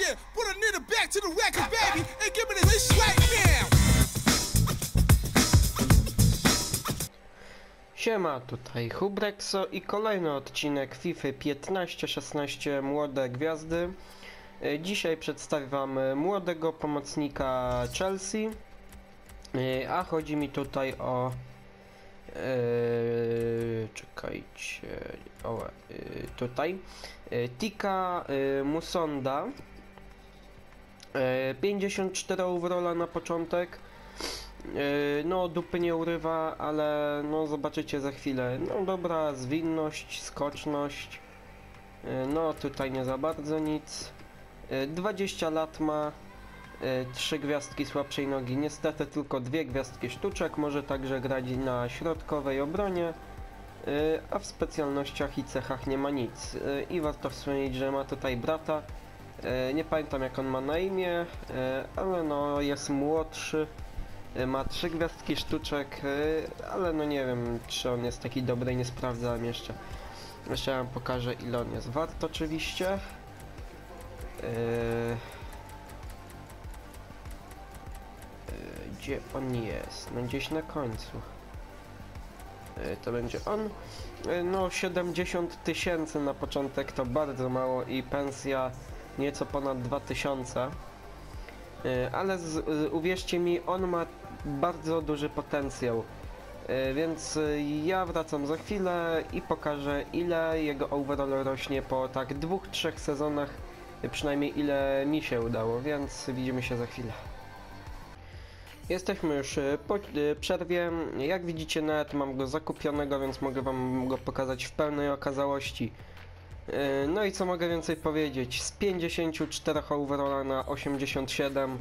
yeah. Put a nigga back to the record, baby, and give me this right now. Siema, tutaj Hubrexo i kolejny odcinek FIFA 15-16 Młode Gwiazdy. E, Dzisiaj przedstawiam wam młodego pomocnika Chelsea, E, a chodzi mi tutaj o... E, czekajcie... O, tutaj. Tika Musonda. E, 54 overalla na początek. Yy, No, dupy nie urywa, ale no zobaczycie za chwilę. No dobra, zwinność, skoczność. Yy, No, tutaj nie za bardzo nic. Yy, 20 lat ma. 3 gwiazdki słabszej nogi. Niestety tylko dwie gwiazdki sztuczek. Może także grać na środkowej obronie. A w specjalnościach i cechach nie ma nic. I warto wspomnieć, że ma tutaj brata. Yy, Nie pamiętam jak on ma na imię, yy, ale no jest młodszy. Y, Ma trzy gwiazdki sztuczek, ale no nie wiem, czy on jest taki dobry nie sprawdzałem jeszcze. Jeszcze ja wam pokażę ile on jest wart oczywiście. Gdzie on jest? No gdzieś na końcu. To będzie on. No 70 tysięcy na początek to bardzo mało i pensja nieco ponad 2000. Yy, Ale z, z, uwierzcie mi, on ma bardzo duży potencjał. Yy, Więc ja wracam za chwilę i pokażę ile jego overall rośnie po tak dwóch, trzech sezonach, przynajmniej ile mi się udało, więc widzimy się za chwilę. Jesteśmy już po przerwie. Jak widzicie nawet mam go zakupionego, więc mogę wam go pokazać w pełnej okazałości. Yy, No i co mogę więcej powiedzieć? Z 54 overalla na 87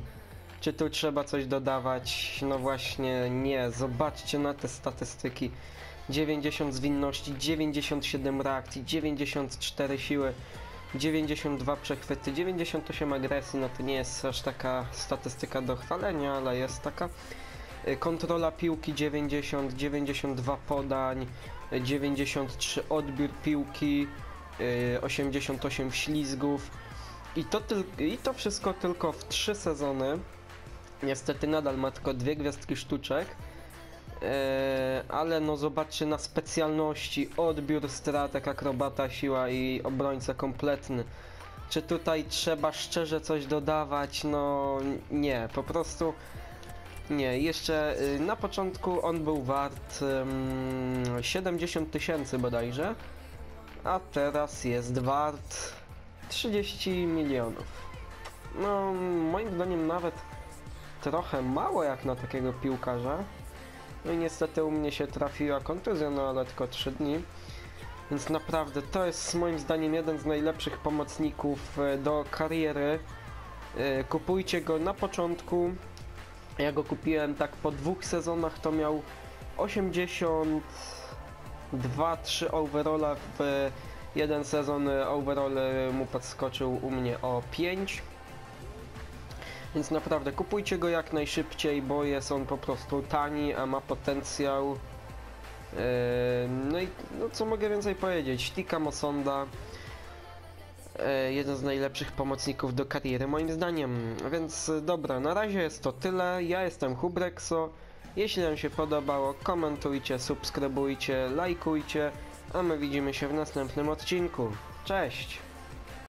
czy tu trzeba coś dodawać? No właśnie nie. Zobaczcie na te statystyki. 90 zwinności, 97 reakcji, 94 siły, 92 przechwyty, 98 agresji. No to nie jest aż taka statystyka do chwalenia, ale jest taka. Y, Kontrola piłki 90, 92 podań, y, 93 odbiór piłki, 88 ślizgów. I to, I to wszystko tylko w 3 sezony. Niestety nadal ma tylko dwie gwiazdki sztuczek. Eee, ale no zobaczcie na specjalności, odbiór, stratek, akrobata, siła i obrońca kompletny. Czy tutaj trzeba szczerze coś dodawać? No nie, po prostu nie. Jeszcze y, na początku on był wart ym, 70 tysięcy bodajże, a teraz jest wart 30 milionów. No moim zdaniem nawet trochę mało jak na takiego piłkarza. No i niestety u mnie się trafiła kontuzja, no ale tylko 3 dni. Więc naprawdę to jest moim zdaniem jeden z najlepszych pomocników e, do kariery. E, Kupujcie go na początku. Ja go kupiłem tak po dwóch sezonach, to miał 82-3 overalla w jeden sezon e, overall e, mu podskoczył u mnie o 5. Więc naprawdę kupujcie go jak najszybciej, bo jest on po prostu tani, a ma potencjał. Yy, No i no co mogę więcej powiedzieć? Tika Mosonda. Jeden z najlepszych pomocników do kariery moim zdaniem. Więc dobra, na razie jest to tyle. Ja jestem Hubrexo. Jeśli Wam się podobało, komentujcie, subskrybujcie, lajkujcie, a my widzimy się w następnym odcinku. Cześć!